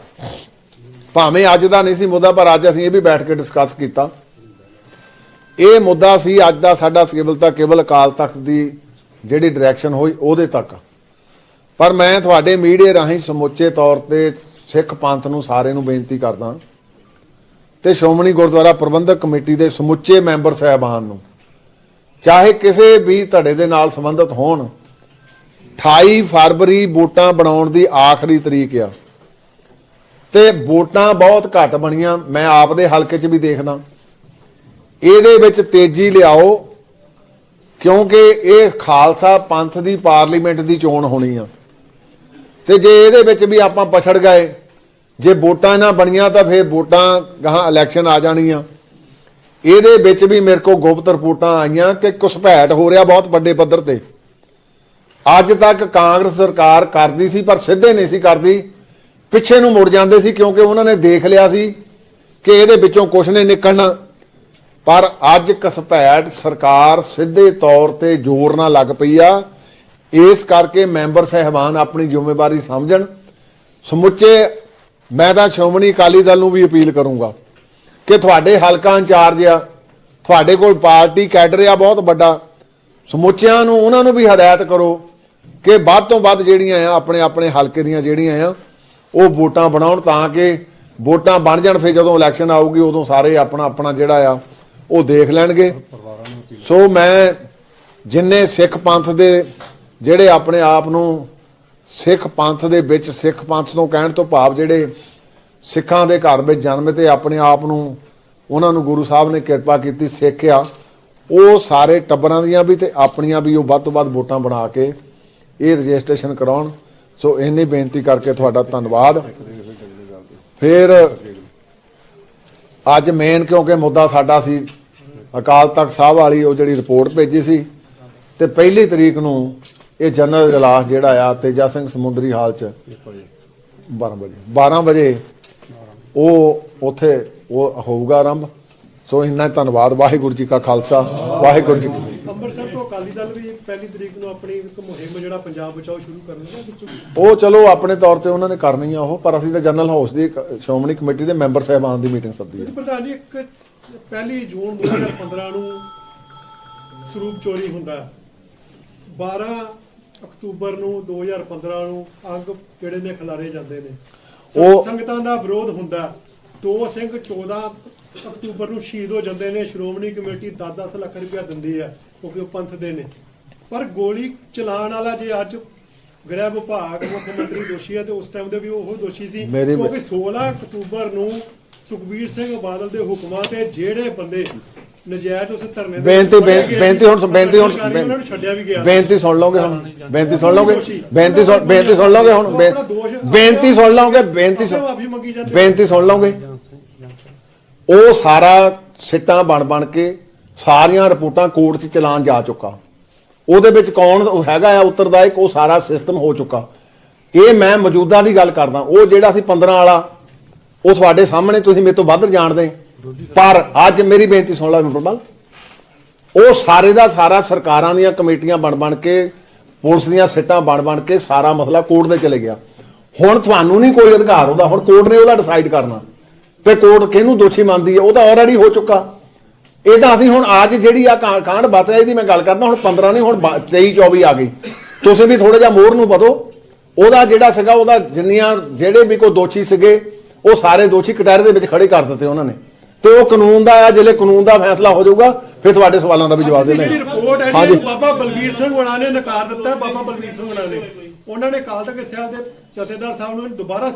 ਭਾਵੇਂ ਅੱਜ ਦਾ ਨਹੀਂ ਸੀ ਮੁੱਦਾ, ਪਰ ਅੱਜ ਅਸੀਂ ਇਹ ਵੀ ਬੈਠ ਕੇ ਡਿਸਕਸ ਕੀਤਾ। ਇਹ ਮੁੱਦਾ ਸੀ, ਅੱਜ ਦਾ ਸਾਡਾ ਕੇਵਲ ਤਾਂ ਕੇਵਲ ਅਕਾਲ ਤਖਤ ਦੀ ਜਿਹੜੀ ਡਾਇਰੈਕਸ਼ਨ ਹੋਈ, ਉਹਦੇ ਤੱਕ। ਪਰ ਮੈਂ ਤੁਹਾਡੇ ਮੀਡੀਆ ਰਾਹੀਂ ਸਮੁੱਚੇ ਤੌਰ ਤੇ ਸਿੱਖ ਪੰਥ ਨੂੰ ਸਾਰੇ ਨੂੰ ਬੇਨਤੀ ਕਰਦਾ ਤੇ ਸ਼੍ਰੋਮਣੀ ਗੁਰਦੁਆਰਾ ਪ੍ਰਬੰਧਕ ਕਮੇਟੀ ਦੇ ਸਮੁੱਚੇ ਮੈਂਬਰ ਸਾਹਿਬਾਨ ਨੂੰ, ਚਾਹੇ ਕਿਸੇ ਵੀ ਧੜੇ ਦੇ ਨਾਲ ਸੰਬੰਧਿਤ ਹੋਣ 28 ਫਰਵਰੀ ਵੋਟਾਂ ਬਣਾਉਣ ਦੀ ਆਖਰੀ ਤਰੀਕ ਆ। ਤੇ ਵੋਟਾਂ ਬਹੁਤ ਘੱਟ ਬਣੀਆਂ, ਮੈਂ ਆਪ ਦੇ ਹਲਕੇ 'ਚ ਵੀ ਦੇਖਦਾ। ਇਹਦੇ ਵਿੱਚ ਤੇਜ਼ੀ ਲਿਆਓ, ਕਿਉਂਕਿ ਇਹ ਖਾਲਸਾ ਪੰਥ ਦੀ ਪਾਰਲੀਮੈਂਟ ਦੀ ਚੋਣ ਹੋਣੀ ਆ। ਤੇ ਜੇ ਇਹਦੇ ਵਿੱਚ ਵੀ ਆਪਾਂ ਪਛੜ ਗਏ, ਜੇ ਵੋਟਾਂ ਨਾ ਬਣੀਆਂ ਤਾਂ ਫਿਰ ਵੋਟਾਂ ਗਾਹਾਂ ਇਲੈਕਸ਼ਨ ਆ ਜਾਣੀਆਂ। ਇਹਦੇ ਵਿੱਚ ਵੀ ਮੇਰੇ ਕੋਲ ਗੁਪਤ ਰਿਪੋਰਟਾਂ ਆਈਆਂ ਕਿ ਘੁਸਪੈਠ ਹੋ ਰਿਹਾ ਬਹੁਤ ਵੱਡੇ ਪੱਧਰ ਤੇ। ਅੱਜ ਤੱਕ ਕਾਂਗਰਸ ਸਰਕਾਰ ਕਰਦੀ ਸੀ, ਪਰ ਸਿੱਧੇ ਨਹੀਂ ਸੀ ਕਰਦੀ। ਪਿੱਛੇ ਨੂੰ ਮੁੜ ਜਾਂਦੇ ਸੀ ਕਿਉਂਕਿ ਉਹਨਾਂ ਨੇ ਦੇਖ ਲਿਆ ਸੀ ਕਿ ਇਹਦੇ ਵਿੱਚੋਂ ਕੁਝ ਨਹੀਂ ਨਿਕਲਣਾ। ਪਰ ਅੱਜ ਘਸਪੈਠ ਸਰਕਾਰ ਸਿੱਧੇ ਤੌਰ ਤੇ ਜ਼ੋਰ ਨਾਲ ਲੱਗ ਪਈ ਆ। ਇਸ ਕਰਕੇ ਮੈਂਬਰ ਸਹਿਬਾਨ ਆਪਣੀ ਜ਼ਿੰਮੇਵਾਰੀ ਸਮਝਣ। ਸਮੁੱਚੇ ਮੈਂ ਤਾਂ ਸ਼੍ਰੋਮਣੀ ਅਕਾਲੀ ਦਲ ਨੂੰ ਵੀ ਅਪੀਲ ਕਰੂੰਗਾ ਕਿ ਤੁਹਾਡੇ ਹਲਕਾ ਇੰਚਾਰਜ ਆ, ਤੁਹਾਡੇ ਕੋਲ ਪਾਰਟੀ ਕੈਡਰ ਆ ਬਹੁਤ ਵੱਡਾ। ਸਮੁੱਚਿਆਂ ਨੂੰ, ਉਹਨਾਂ ਨੂੰ ਵੀ ਹਦਾਇਤ ਕਰੋ ਕਿ ਵੱਧ ਤੋਂ ਵੱਧ ਜਿਹੜੀਆਂ ਆ ਆਪਣੇ ਆਪਣੇ ਹਲਕੇ ਦੀਆਂ ਜਿਹੜੀਆਂ ਆ ਉਹ ਵੋਟਾਂ ਬਣਾਉਣ ਤਾਂ ਕਿ ਵੋਟਾਂ ਬਣ ਜਾਣ, ਫਿਰ ਜਦੋਂ ਇਲੈਕਸ਼ਨ ਆਊਗੀ ਉਦੋਂ ਸਾਰੇ ਆਪਣਾ ਆਪਣਾ ਜਿਹੜਾ ਆ, ਉਹ ਦੇਖ ਲੈਣਗੇ। ਸੋ ਮੈਂ ਜਿੰਨੇ ਸਿੱਖ ਪੰਥ ਦੇ ਜਿਹੜੇ ਆਪਣੇ ਆਪ ਨੂੰ ਸਿੱਖ ਪੰਥ ਦੇ ਵਿੱਚ, ਸਿੱਖ ਪੰਥ ਤੋਂ ਕਹਿਣ ਤੋਂ ਭਾਵ ਜਿਹੜੇ ਸਿੱਖਾਂ ਦੇ ਘਰ ਵਿੱਚ ਜਨਮ ਤੇ ਆਪਣੇ ਆਪ ਨੂੰ ਉਹਨਾਂ ਨੂੰ ਗੁਰੂ ਸਾਹਿਬ ਨੇ ਕਿਰਪਾ ਕੀਤੀ, ਸਿੱਖਿਆ, ਉਹ ਸਾਰੇ ਟੱਬਰਾਂ ਦੀਆਂ ਵੀ ਤੇ ਆਪਣੀਆਂ ਵੀ ਉਹ ਵੱਧ ਤੋਂ ਵੱਧ ਵੋਟਾਂ ਬਣਾ ਕੇ ਇਹ ਰਜਿਸਟ੍ਰੇਸ਼ਨ ਕਰਾਉਣ। ਸੋ ਇੰਨੀ ਬੇਨਤੀ ਕਰਕੇ ਤੁਹਾਡਾ ਧੰਨਵਾਦ। ਫਿਰ ਅੱਜ ਮੇਨ ਕਿਉਂਕਿ ਮੁੱਦਾ ਸਾਡਾ ਸੀ, ਅਕਾਲ ਤਖਤ ਸਾਹਿਬ ਵਾਲੀ ਉਹ ਜਿਹੜੀ ਰਿਪੋਰਟ ਭੇਜੀ ਸੀ ਤੇ ਪਹਿਲੀ ਤਰੀਕ ਨੂੰ ਇਹ ਜਨਰਲ ਇਜਲਾਸ ਜਿਹੜਾ ਆ ਤੇਜਾ ਸਿੰਘ ਸਮੁੰਦਰੀ ਹਾਲ ਚ 12 ਵਜੇ 12 ਵਜੇ ਉਹ ਉਥੇ ਉਹ ਹੋਊਗਾ ਆਰੰਭ। ਸੋ ਇੰਨਾ ਹੀ ਧੰਨਵਾਦ, ਵਾਹਿਗੁਰੂ ਜੀ ਕਾ ਖਾਲਸਾ, ਵਾਹਿਗੁਰੂ ਜੀ ਕੀ ਫਤਿਹ। ਅੰਮ੍ਰਿਤਸਰ ਤੋਂ ਅਕਾਲੀ ਦਲ ਵੀ ਪਹਿਲੀ ਤਰੀਕ ਨੂੰ ਆਪਣੀ ਇੱਕ ਮੁਹਿੰਮ ਜਿਹੜਾ ਪੰਜਾਬ ਬਚਾਓ ਸ਼ੁਰੂ ਕਰਨਗਾ ਵਿੱਚੋਂ ਉਹ ਚਲੋ ਆਪਣੇ ਤੌਰ ਤੇ ਉਹਨਾਂ ਨੇ ਕਰਨੀ ਆ ਉਹ ਪਰ ਅਸੀਂ ਤਾਂ ਜਨਰਲ ਹਾਊਸ ਦੀ ਸ਼੍ਰੋਮਣੀ ਕਮੇਟੀ ਦੇ ਮੈਂਬਰ ਸਾਹਿਬਾਨ ਦੀ ਮੀਟਿੰਗ ਸੱਦੀ ਹੈ ਪ੍ਰਧਾਨ ਜੀ ਇੱਕ ਪਹਿਲੀ ਜੂਨ 2015 ਨੂੰ ਸਰੂਪ ਚੋਰੀ ਹੁੰਦਾ। ਹੈ 12 ਅਕਤੂਬਰ ਨੂੰ 2015 ਨੂੰ ਅੰਗ ਜਿਹੜੇ ਨੇ ਖਿਲਾਰੇ ਜਾਂਦੇ ਨੇ। ਉਹ- ਸੰਗਤਾਂ ਦਾ ਵਿਰੋਧ ਹੁੰਦਾ। ਦੋ ਸਿੰਘ 14 ਅਕਤੂਬਰ ਨੂੰ ਸ਼ਹੀਦ ਹੋ ਜਾਂਦੇ ਨੇ। ਸ਼੍ਰੋਮਣੀ ਕਮੇਟੀ 10-10 ਲੱਖ ਰੁਪਇਆ ਦਿੰਦੀ ਹੈ ਉਹ ਪੰਥ ਦੇ ਨੇ। ਪਰ ਗੋਲੀ ਚਲਾਉਣ ਵਾਲਾ ਜੇ ਅੱਜ ਗ੍ਰਹਿ ਵਿਭਾਗ ਮੁੱਖ ਮੰਤਰੀ ਦੋਸ਼ੀ ਹੈ ਤੇ ਉਸ ਟਾਈਮ ਦੇ ਵੀ ਉਹ ਦੋਸ਼ੀ ਸੀ। ਕਿਉਂਕਿ 16 ਅਕਤੂਬਰ ਨੂੰ ਸੁਖਬੀਰ ਸਿੰਘ ਬਾਦਲ ਦੇ ਹੁਕਮਾਂ ਤੇ ਜਿਹੜੇ ਬੰਦੇ ਨਜਾਇਜ਼ ਉਸ ਧਰਨੇ ਦੇ ਬੇਨਤੀ ਬੇਨਤੀ ਹੁਣ ਬੇਨਤੀ ਹੁਣ ਸਰਕਾਰੀ ਉਹਨਾਂ ਨੂੰ ਛੱਡਿਆ ਵੀ ਗਿਆ ਬੇਨਤੀ ਸੁਣ ਲਓਗੇ ਹੁਣ। ਬੇਨਤੀ ਸੁਣ ਲਓਗੇ। ਬੇਨਤੀ ਸੁਣ ਬੇਨਤੀ ਸੁਣ ਲਓਗੇ ਹੁਣ। ਬੇਨਤੀ ਸੁਣ ਲਓਗੇ। ਬੇਨਤੀ ਬੇਨਤੀ ਸੁਣ ਲਓਗੇ। ਉਹ ਸਾਰਾ ਸਿੱਟਾਂ ਬਣ ਬਣ ਕੇ ਸਾਰੀਆਂ ਰਿਪੋਰਟਾਂ ਕੋਰਟ 'ਚ ਚਲਾਨ ਜਾ ਚੁੱਕਾ। ਉਹਦੇ ਵਿੱਚ ਕੌਣ ਹੈਗਾ ਆ ਉੱਤਰਦਾਇਕ, ਉਹ ਸਾਰਾ ਸਿਸਟਮ ਹੋ ਚੁੱਕਾ। ਇਹ ਮੈਂ ਮੌਜੂਦਾ ਦੀ ਗੱਲ ਕਰਦਾ। ਉਹ ਜਿਹੜਾ ਸੀ 15 ਵਾਲਾ, ਉਹ ਤੁਹਾਡੇ ਸਾਹਮਣੇ ਤੁਸੀਂ ਮੇਰੇ ਤੋਂ ਵੱਧ ਜਾਣਦੇ। ਪਰ ਅੱਜ ਮੇਰੀ ਬੇਨਤੀ ਸੁਣ ਲਓ ਮਿੰਟਰਬਲ ਉਹ ਸਾਰੇ ਦਾ ਸਾਰਾ ਸਰਕਾਰਾਂ ਦੀਆਂ ਕਮੇਟੀਆਂ ਬਣ ਬਣ ਕੇ, ਪੁਲਿਸ ਦੀਆਂ ਸਿੱਟਾਂ ਬਣ ਬਣ ਕੇ ਸਾਰਾ ਮਸਲਾ ਕੋਰਟ ਦੇ ਚਲੇ ਗਿਆ। ਹੁਣ ਤੁਹਾਨੂੰ ਨਹੀਂ ਕੋਈ ਅਧਿਕਾਰ ਉਹਦਾ। ਹੁਣ ਕੋਰਟ ਨੇ ਉਹਦਾ ਡਿਸਾਈਡ ਕਰਨਾ। ਤੇ ਕੋਰਟ ਕਿਹਨੂੰ ਦੋਸ਼ੀ ਮੰਨਦੀ ਹੈ? ਉਹ ਤਾਂ ਆਲਰੇਡੀ ਹੋ ਚੁੱਕਾ। ਇਹਦਾ ਅਸੀਂ ਹੁਣ ਅੱਜ ਜਿਹੜੀ ਆ ਕਾਂਡ ਬਤ ਰਿਹਾ ਇਹਦੀ ਮੈਂ ਗੱਲ ਕਰਦਾ ਹੁਣ 15 ਨਹੀਂ ਹੁਣ 23 24 ਆ ਗਈ। ਤੁਸੀਂ ਵੀ ਥੋੜਾ ਜਿਹਾ ਮੋਹਰ ਨੂੰ ਵਧੋ। ਉਹਦਾ ਜਿਹੜਾ ਸੀਗਾ ਉਹਦਾ ਜਿੰਨੀਆਂ ਜਿਹੜੇ ਵੀ ਕੋਈ ਦੋਸ਼ੀ ਸੀਗੇ ਉਹ ਸਾਰੇ ਦੋਸ਼ੀ ਕਟਹਿਰੇ ਦੇ ਵਿੱਚ ਖੜੇ ਕਰ ਦਿੱਤੇ ਉਹਨਾਂ ਨੇ। ਤੇ ਉਹ ਕਾਨੂੰਨ ਦਾ ਆ ਜਿਹੜੇ ਕਾਨੂੰਨ ਦਾ ਫੈਸਲਾ ਹੋ ਜਾਊਗਾ ਫਿਰ ਤੁਹਾਡੇ ਸਵਾਲਾਂ ਦਾ ਵੀ ਜਵਾਬ ਦੇ ਦੇਣਗੇ। ਰਿਪੋਰਟ ਹੈ ਹਾਂਜੀ। ਜੀ ਬਾਬਾ ਬਲਵੀਰ ਸਿੰਘ ਹੋਣਾ ਨੇ ਨਕਾਰ ਦਿੱਤਾ ਬਾਬਾ ਬਲਵੀਰ ਸਿੰਘ ਹੋਣਾ ਨੇ। ਉਹਨਾਂ ਨੇ ਕਾਲ ਤੱਕ ਸਾਹਿਬ ਦੇ ਜਥੇਦਾਰ ਸਾਹਿਬ ਨੂੰ ਦੁਬਾਰਾ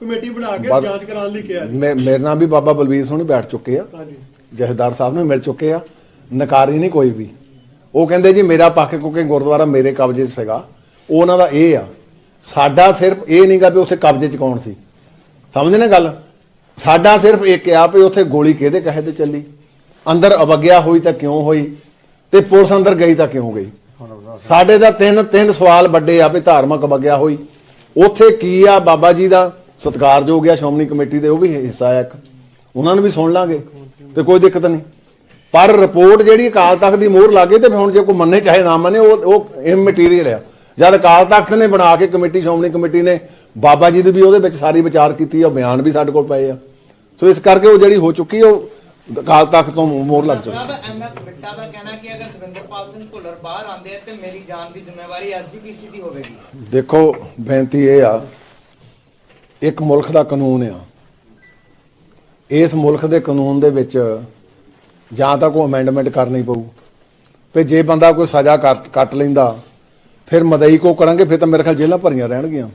ਕਮੇਟੀ ਬਣਾ ਕੇ ਜਾਂਚ ਕਰਾਉਣ ਲਈ ਕਿਹਾ ਮੇਰੇ ਨਾਲ ਵੀ ਬਾਬਾ ਬਲਵੀਰ ਸਿੰਘ ਬੈਠ ਚੁੱਕੇ ਆ। ਹਾਂਜੀ। ਜਥੇਦਾਰ ਸਾਹਿਬ ਨੂੰ ਮਿਲ ਚੁੱਕੇ ਆ, ਨਕਾਰੀ ਨਹੀਂ ਕੋਈ ਵੀ। ਉਹ ਕਹਿੰਦੇ ਜੀ, ਮੇਰਾ ਪੱਖ ਕਿਉਂਕਿ ਗੁਰਦੁਆਰਾ ਮੇਰੇ ਕਬਜ਼ੇ 'ਚ ਸੀਗਾ। ਉਹ ਉਹਨਾਂ ਦਾ ਇਹ ਆ। ਸਾਡਾ ਸਿਰਫ ਇਹ ਨਹੀਂਗਾ ਵੀ ਉੱਥੇ ਕਬਜ਼ੇ 'ਚ ਕੌਣ ਸੀ। ਸਮਝਦੇ ਨਾ ਗੱਲ? ਸਾਡਾ ਸਿਰਫ ਇੱਕ ਆ ਵੀ ਉੱਥੇ ਗੋਲੀ ਕਿਹਦੇ ਕਹੇ ਤੇ ਚੱਲੀ? ਅੰਦਰ ਅਵਗਿਆ ਹੋਈ ਤਾਂ ਕਿਉਂ ਹੋਈ? ਤੇ ਪੁਲਿਸ ਅੰਦਰ ਗਈ ਤਾਂ ਕਿਉਂ ਗਈ? ਸਾਡੇ ਦਾ ਤਿੰਨ ਤਿੰਨ ਸਵਾਲ ਵੱਡੇ ਆ ਵੀ ਧਾਰਮਿਕ ਅਵਗਿਆ ਹੋਈ। ਉੱਥੇ ਕੀ ਆ ਬਾਬਾ ਜੀ ਦਾ ਸਤਿਕਾਰਯੋਗ ਆ, ਸ਼੍ਰੋਮਣੀ ਕਮੇਟੀ ਦੇ, ਉਹ ਵੀ ਹਿੱਸਾ ਆ ਇੱਕ। ਉਹਨਾਂ ਨੂੰ ਵੀ ਸੁਣ ਲਾਂਗੇ। ਤੇ ਕੋਈ ਦਿੱਕਤ ਨਹੀਂ। ਪਰ ਰਿਪੋਰਟ ਜਿਹੜੀ ਅਕਾਲ ਤਖਤ ਦੀ ਮੋਹਰ ਲੱਗੇ ਤੇ ਹੁਣ ਜੇ ਕੋਈ ਮੰਨੇ ਚਾਹੇ ਨਾ ਮੰਨੇ ਉਹ ਉਹ ਇਮਟੀਰੀਅਲ ਆ। ਜਦ ਅਕਾਲ ਤਖਤ ਨੇ ਬਣਾ ਕੇ ਕਮੇਟੀ ਸ਼੍ਰੋਮਣੀ ਕਮੇਟੀ ਨੇ ਬਾਬਾ ਜੀ ਦੀ ਵੀ ਉਹਦੇ ਵਿੱਚ ਸਾਰੀ ਵਿਚਾਰ ਕੀਤੀ ਆ ਬਿਆਨ ਵੀ ਸਾਡੇ ਕੋਲ ਪਏ ਆ। ਸੋ ਇਸ ਕਰਕੇ ਉਹ ਜਿਹੜੀ ਹੋ ਚੁੱਕੀ ਉਹ ਅਕਾਲ ਤਖਤ ਤੋਂ ਮੋਹਰ ਲੱਗ ਚੁੱਕੀ ਐਮਐਸ ਬਿੱਟਾ ਦਾ ਕਹਿਣਾ ਕਿ ਅਗਰ ਦਵਿੰਦਰਪਾਲ ਸਿੰਘ ਭੁੱਲਰ ਬਾਹਰ ਆਉਂਦੇ ਆ ਤੇ ਮੇਰੀ ਜਾਨ ਦੀ ਜ਼ਿੰਮੇਵਾਰੀ ਐਸਜੀਪੀਸੀ ਦੀ ਹੋਵੇਗੀ। ਦੇਖੋ ਬੇਨਤੀ ਇਹ ਆ ਇੱਕ ਮੁਲਕ ਦਾ ਕਾਨੂੰਨ ਆ ਇਸ ਮੁਲਕ ਦੇ ਕਾਨੂੰਨ ਦੇ ਵਿੱਚ ਜਾਂ ਤਾਂ ਕੋਈ ਅਮੈਂਡਮੈਂਟ ਕਰਨੀ ਪਊ ਤੇ ਜੇ ਬੰਦਾ ਕੋਈ ਸਜ਼ਾ ਕੱਟ ਲੈਂਦਾ ਫਿਰ ਮਦਈ ਕੋ ਕਰਾਂਗੇ ਫਿਰ ਤਾਂ ਮੇਰੇ ਖਿਆਲ ਜੇਲ੍ਹਾਂ ਭਰੀਆਂ ਰਹਿਣਗੀਆਂ।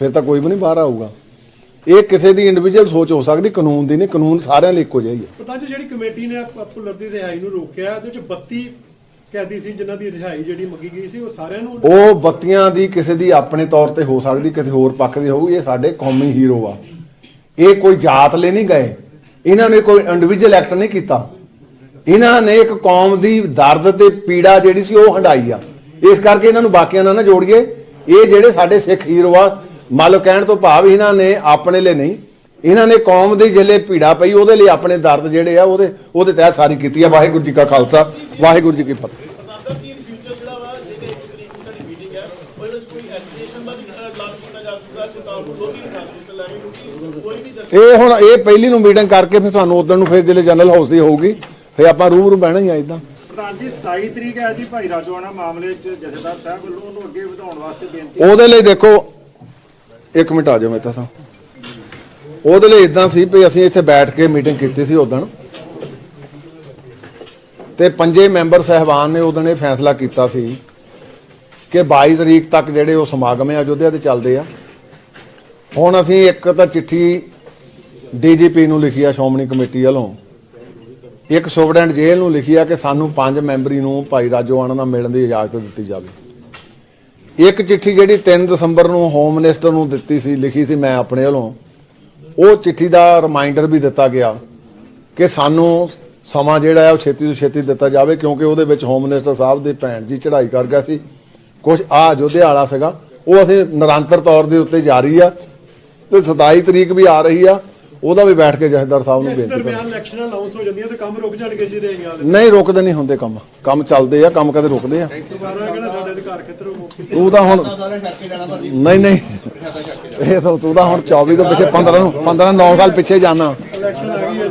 ਫਿਰ ਤਾਂ ਕੋਈ ਵੀ ਨਹੀਂ ਬਾਹਰ ਆਊਗਾ। ਇਹ ਕਿਸੇ ਦੀ ਇੰਡੀਵਿਜੂਅਲ ਸੋਚ ਹੋ ਸਕਦੀ ਕਾਨੂੰਨ ਦੀ ਨਹੀਂ ਕਾਨੂੰਨ ਸਾਰਿਆਂ ਲਈ ਇੱਕੋ ਜਿਹਾ ਹੀ। ਹੈ ਪਤਾ ਜੀ ਜਿਹੜੀ ਕਮੇਟੀ ਨੇ ਪ- ਭੁੱਲਰ ਦੀ ਰਿਹਾਈ ਨੂੰ ਰੋਕਿਆ ਉਹਦੇ ਵਿੱਚ 32 ਕੈਦੀ ਸੀ ਜਿਨ੍ਹਾਂ ਦੀ ਰਿਹਾਈ ਜਿਹੜੀ ਮੰਗੀ ਗਈ ਸੀ ਉਹ ਸਾਰਿਆਂ ਨੂੰ ਉਹ ਬੱਤੀਆਂ ਦੀ ਕਿਸੇ ਦੀ ਆਪਣੇ ਤੌਰ ਤੇ ਹੋ ਸਕਦੀ ਕਿਸੇ ਹੋਰ ਪੱਖ ਦੀ ਹੋਊਗੀ ਇਹ ਸਾਡੇ ਕੌਮੀ ਹੀਰੋ ਆ। ਇਹ ਕੋਈ ਜਾਤ ਲਈ ਨਹੀਂ ਗਏ। ਇਹਨਾਂ ਨੇ ਕੋਈ ਇੰਡੀਵਿਜੂਅਲ ਐਕਟ ਨਹੀਂ ਕੀਤਾ। ਇਹਨਾਂ ਨੇ ਇੱਕ ਕੌਮ ਦੀ ਦਰਦ ਤੇ ਪੀੜਾ ਜਿਹੜੀ ਸੀ ਉਹ ਹੰਡਾਈ ਆ। ਇਸ ਕਰਕੇ ਇਹਨਾਂ ਨੂੰ ਬਾਕੀਆਂ ਨਾਲ ਨਾ ਜੋੜੀਏ। ਇਹ ਜਿਹੜੇ ਸਾਡੇ ਸਿੱਖ ਹੀਰੋ ਆ ਮੰਨ ਲਓ ਕਹਿਣ ਤੋਂ ਭਾਵ ਇਹਨਾਂ ਨੇ ਆਪਣੇ ਲਈ ਨਹੀਂ। ਇਹਨਾਂ ਨੇ ਕੌਮ ਦੀ ਜਿਹੜੇ ਪੀੜਾ ਪਈ, ਉਹਦੇ ਲਈ ਆਪਣੇ ਦਰਦ ਜਿਹੜੇ ਆ, ਉਹਦੇ ਉਹਦੇ ਤਹਿਤ ਸਾਰੀ ਕੀਤੀ ਆ। ਵਾਹਿਗੁਰੂ ਜੀ ਕਾ ਖਾਲਸਾ, ਵਾਹਿਗੁਰੂ ਜੀ ਕੀ ਫਤਿਹ ਸਰਦਾਰ ਕੀ ਫਿਊਚਰ ਜਿਹੜਾ ਵਾ ਜਿਹੜੇ ਇੱਕ ਤਰੀਕ ਨੂੰ ਤੁਹਾਡੀ ਮੀਟਿੰਗ ਹੈ ਉਹਦੇ ਵਿੱਚ ਕੋਈ ਐਜੂਕੇਸ਼ਨ ਦਾ ਵੀ ਲਾਗੂ ਕੀਤਾ ਜਾ ਸਕਦਾ ਸਰਕਾਰ ਨੂੰ ਦੋਨੀ ਨਹੀਂ ਖਾਸ ਤੇ ਲੈਣੀ ਕਿਉਂਕਿ ਕੋਈ ਵੀ ਦੱਸ ਇਹ ਹੁਣ ਇਹ ਪਹਿਲੀ ਨੂੰ ਮੀਟਿੰਗ ਕਰਕੇ ਫਿਰ ਤੁਹਾਨੂੰ ਉਦੋਂ ਨੂੰ ਫਿਰ ਜਿਹੜੇ ਜਨਰਲ ਹਾਊਸ ਦੀ ਹੋਊਗੀ ਫਿਰ ਆਪਾਂ ਰੂਬਰੂ ਬਹਿਣਾ ਹੀ ਆ ਇਦਾਂ ਪ੍ਰਧਾਨ ਜੀ 27 ਤਰੀਕ ਹੈ ਜੀ ਭਾਈ ਰਾਜੋਆਣਾ ਮਾਮਲੇ 'ਚ ਜਥੇਦਾਰ ਸਾਹਿਬ ਵੱਲੋਂ ਉਹਨੂੰ ਅੱਗੇ ਵਧਾਉਣ ਵਾਸਤੇ ਬੇਨਤੀ ਉਹਦੇ ਲਈ ਦੇਖੋ ਇੱਕ ਮਿੰਟ ਆ ਜਾਓ ਮੇਰੇ ਤਾਂ ਉਹਦੇ ਲਈ ਇਦਾਂ ਸੀ ਵੀ ਅਸੀਂ ਇੱਥੇ ਬੈਠ ਕੇ ਮੀਟਿੰਗ ਕੀਤੀ ਸੀ ਉਦੋਂ। ਤੇ ਪੰਜੇ ਮੈਂਬਰ ਸਹਿਬਾਨ ਨੇ ਉਦੋਂ ਇਹ ਫੈਸਲਾ ਕੀਤਾ ਸੀ ਕਿ 22 ਤਰੀਕ ਤੱਕ ਜਿਹੜੇ ਉਹ ਸਮਾਗਮ ਹੈ ਅਯੋਧਿਆ ਦੇ ਚੱਲਦੇ ਆ। ਹੁਣ ਅਸੀਂ ਇੱਕ ਤਾਂ ਚਿੱਠੀ ਡੀਜੀਪੀ ਨੂੰ ਲਿਖੀ ਆ ਸ਼੍ਰੋਮਣੀ ਕਮੇਟੀ ਵੱਲੋਂ। ਇੱਕ ਸੁਪਰਡੈਂਟ ਜੇਲ੍ਹ ਨੂੰ ਲਿਖੀ ਆ ਕਿ ਸਾਨੂੰ ਪੰਜ ਮੈਂਬਰੀ ਨੂੰ ਭਾਈ ਰਾਜੋਆਣਾ ਨਾਲ ਮਿਲਣ ਦੀ ਇਜਾਜ਼ਤ ਦਿੱਤੀ ਜਾਵੇ। ਇੱਕ ਚਿੱਠੀ ਜਿਹੜੀ 3 ਦਸੰਬਰ ਨੂੰ ਹੋਮ ਮਿਨਿਸਟਰ ਨੂੰ ਦਿੱਤੀ ਸੀ, ਲਿਖੀ ਸੀ ਮੈਂ ਆਪਣੇ ਵੱਲੋਂ, ਉਹ ਚਿੱਠੀ ਦਾ ਰਿਮਾਈਂਡਰ ਵੀ ਦਿੱਤਾ ਗਿਆ ਕਿ ਸਾਨੂੰ ਸਮਾਂ ਜਿਹੜਾ ਹੈ ਉਹ ਛੇਤੀ ਤੋਂ ਛੇਤੀ ਦਿੱਤਾ ਜਾਵੇ, ਕਿਉਂਕਿ ਉਹਦੇ ਵਿੱਚ ਹੋਮ ਮਿਨਿਸਟਰ ਸਾਹਿਬ ਦੇ ਭੈਣ ਜੀ ਚੜ੍ਹਾਈ ਕਰ ਗਿਆ ਸੀ। ਕੁਝ ਆ ਜੋਧੇ ਵਾਲਾ ਸੀਗਾ, ਉਹ ਅਸੀਂ ਨਿਰੰਤਰ ਤੌਰ ਦੇ ਉੱਤੇ ਜਾਰੀ ਆ ਤੇ 27 ਤਰੀਕ ਵੀ ਆ ਰਹੀ ਆ। ਉਹਦਾ ਵੀ ਬੈਠ ਕੇ ਜਥੇਦਾਰ ਸਾਹਿਬ ਨੂੰ ਇਸ ਬੇਨਤੀ ਦਰਮਿਆਨ ਕਰਾਂ ਇਲੈਕਸ਼ਨਾਂ ਅਨਾਉਂਸ ਹੋ ਜਾਂਦੀਆਂ ਤੇ ਕੰਮ ਰੁਕ ਜਾਣਗੇ ਜੀ ਰਹੀਆਂ ਵਾਲੇ ਨਹੀਂ ਰੁਕਦੇ ਨਹੀਂ ਹੁੰਦੇ ਕੰਮ। ਕੰਮ ਚੱਲਦੇ ਆ ਕੰਮ ਕਦੇ ਰੁਕਦੇ ਆ। ਦੁਬਾਰਾ ਕਿਹੜਾ ਸਾਡੇ ਅਧਿਕਾਰ ਖੇਤਰ ਉਹ ਤੂੰ ਤਾਂ ਹੁਣ ਨਹੀਂ ਨਹੀਂ। ਇਹ ਤਾਂ ਤੂੰ ਤਾਂ ਹੁਣ 24 ਤੋਂ ਪਿੱਛੇ 15 ਨੂੰ 15 9 ਸਾਲ ਪਿੱਛੇ ਜਾਣਾ। ਇਲੈਕਸ਼ਨ ਆ ਗਈ ਹੈ ਜੀ